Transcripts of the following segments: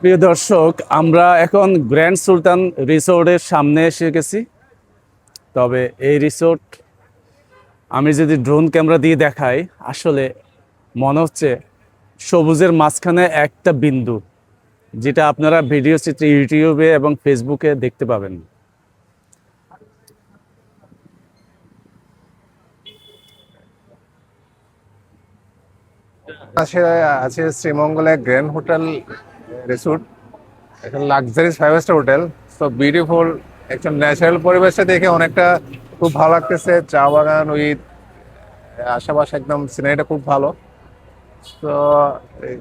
প্রিয় দর্শক, আমরা এখন গ্র্যান্ড সুলতান রিসোর্টের সামনে এসে গেছি। তবে এই রিসোর্ট আমি যদি ড্রোন ক্যামেরা দিয়ে দেখাই, আসলে মনে হচ্ছে সবুজের মাঝখানে একটা বিন্দু, যেটা আপনারা ভিডিও চিত্রে ইউটিউবে এবং ফেসবুকে দেখতে পাবেন। আছে শ্রীমঙ্গলে গ্র্যান্ড হোটেল রিসোর্ট একটা luxurious five star hotel so beautiful একদম ন্যাচারাল পরিবেশটা দেখে অনেকটা খুব ভালো লাগতেছে। চা বাগান উইথ আশেপাশে একদম সিনারিটা খুব ভালো। তো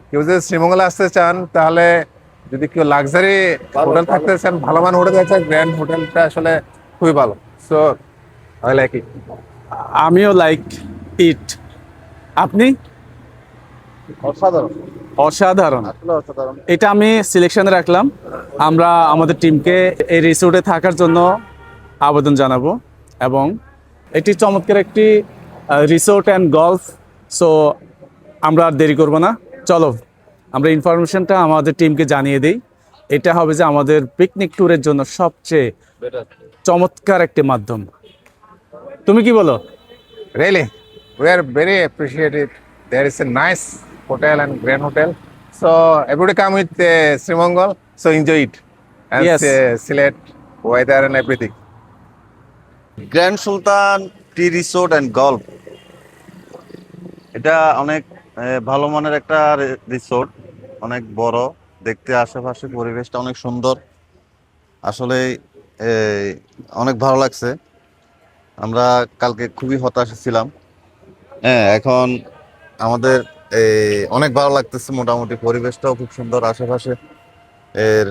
কেউ যদি শ্রীমঙ্গলে আসতে চান তাহলে যদি কেউ লাক্সারি হোটেল থাকতে চান ভালো মান হোটেল আছে গ্র্যান্ড হোটেলটা আসলে খুবই ভালো। সো আই লাইক ইট আমিও লাইক ইট আপনি? অসাধারণ। অসাধারণ। এটা আমি সিলেকশনে রাখলাম। আমরা আমাদের টিমকে এই রিসোর্টে থাকার জন্য আবেদন জানাব এবং এটি চমৎকার একটি রিসোর্ট অ্যান্ড গলফ সো আমরা আর দেরি করব না। চলো আমরা ইনফরমেশনটা আমাদের টিমকে জানিয়ে দিই। এটা হবে যে আমাদের পিকনিক ট্যুরের জন্য সবচেয়ে চমৎকার একটি মাধ্যম। তুমি কি বলো? Really, we are very appreciated. There is a nice hotel and grand hotel. So everybody come with uh, Srimangal, so enjoy it. And Yes. uh, select weather and everything. Grand Sultan tea resort and golf এটা অনেক আহ, ভালো মানের একটা resort অনেক বড় দেখতে আশেপাশে পরিবেশটা অনেক সুন্দর আসলে এই, অনেক ভালো লাগছে আমরা কালকে খুবই হতাশ ছিলাম হ্যাঁ এখন আমাদের অনেক ভালো লাগতেছে মোটামুটি। পরিবেশটাও খুব সুন্দর। আশেপাশে এর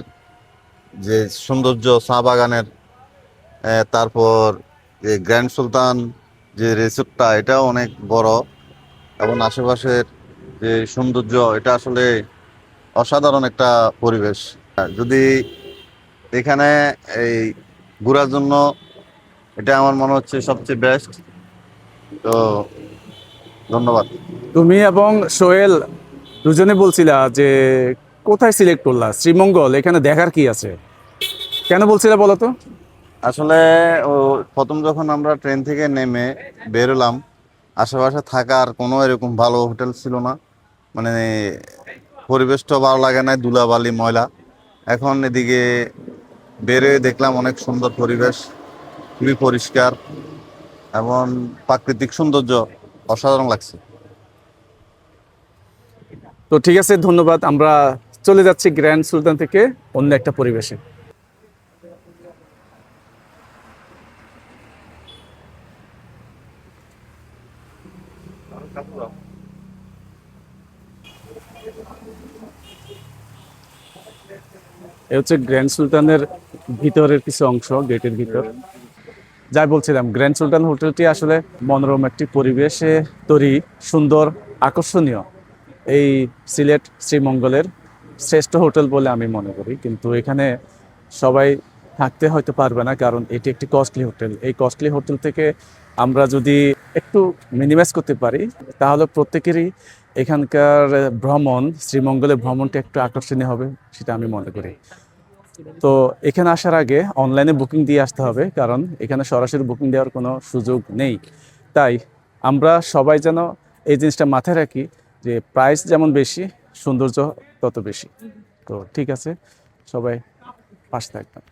যে সৌন্দর্য, চা বাগানের তারপর এই গ্র্যান্ড সুলতান যে রিসোর্টটা, এটাও অনেক বড়। এবং আশেপাশের যে সৌন্দর্য, এটা আসলে অসাধারণ একটা পরিবেশ। যদি এখানে এই ঘোরার জন্য, এটা আমার মনে হচ্ছে সবচেয়ে বেস্ট তো ধন্যবাদ। তুমি এবং সোহেল দুজনে বলছিলা যে কোথায় সিলেক্ট করলা? শ্রীমঙ্গল এখানে দেখার কি আছে? কেন বলছিলা বলো তো? আসলে ও প্রথম যখন আমরা ট্রেন থেকে নেমে বেরোলাম আশেপাশে থাকার কোনো এরকম ভালো হোটেল ছিল না। মানে পরিবেশটা ভালো লাগে না ধুলাবালি ময়লা। এখন এদিকে বেরোয় দেখলাম অনেক সুন্দর পরিবেশ খুবই পরিষ্কার এবং প্রাকৃতিক সৌন্দর্য। অসাধারণ লাগছে। তো ঠিক আছে, ধন্যবাদ। আমরা চলে যাচ্ছি গ্র্যান্ড সুলতান থেকে অন্য একটা পরিবেশে। এ হচ্ছে গ্র্যান্ড সুলতানের ভিতরের কিছু অংশ, গেটের ভিতর। যাই বলছিলাম গ্র্যান্ড সুলতান হোটেলটি আসলে মনোরম একটি পরিবেশে তৈরি, সুন্দর, আকর্ষণীয়। এই সিলেট শ্রীমঙ্গলের শ্রেষ্ঠ হোটেল বলে আমি মনে করি। কিন্তু এখানে সবাই থাকতে হয়তো পারবে না, কারণ এটি একটি কস্টলি হোটেল। এই কস্টলি হোটেল থেকে আমরা যদি একটু মিনিমাইজ করতে পারি, তাহলে প্রত্যেকেরই এখানকার ভ্রমণ, শ্রীমঙ্গলের ভ্রমণটা একটু আকর্ষণীয় হবে, সেটা আমি মনে করি। তো এখানে আসার আগে অনলাইনে বুকিং দিয়ে আসতে হবে কারণ এখানে সরাসরি বুকিং দেওয়ার কোনো সুযোগ নেই। তাই আমরা সবাই যেন এই জিনিসটা মাথায় রাখি যে প্রাইস যেমন বেশি সৌন্দর্য তত বেশি। তো ঠিক আছে সবাই পাশে থাকবেন।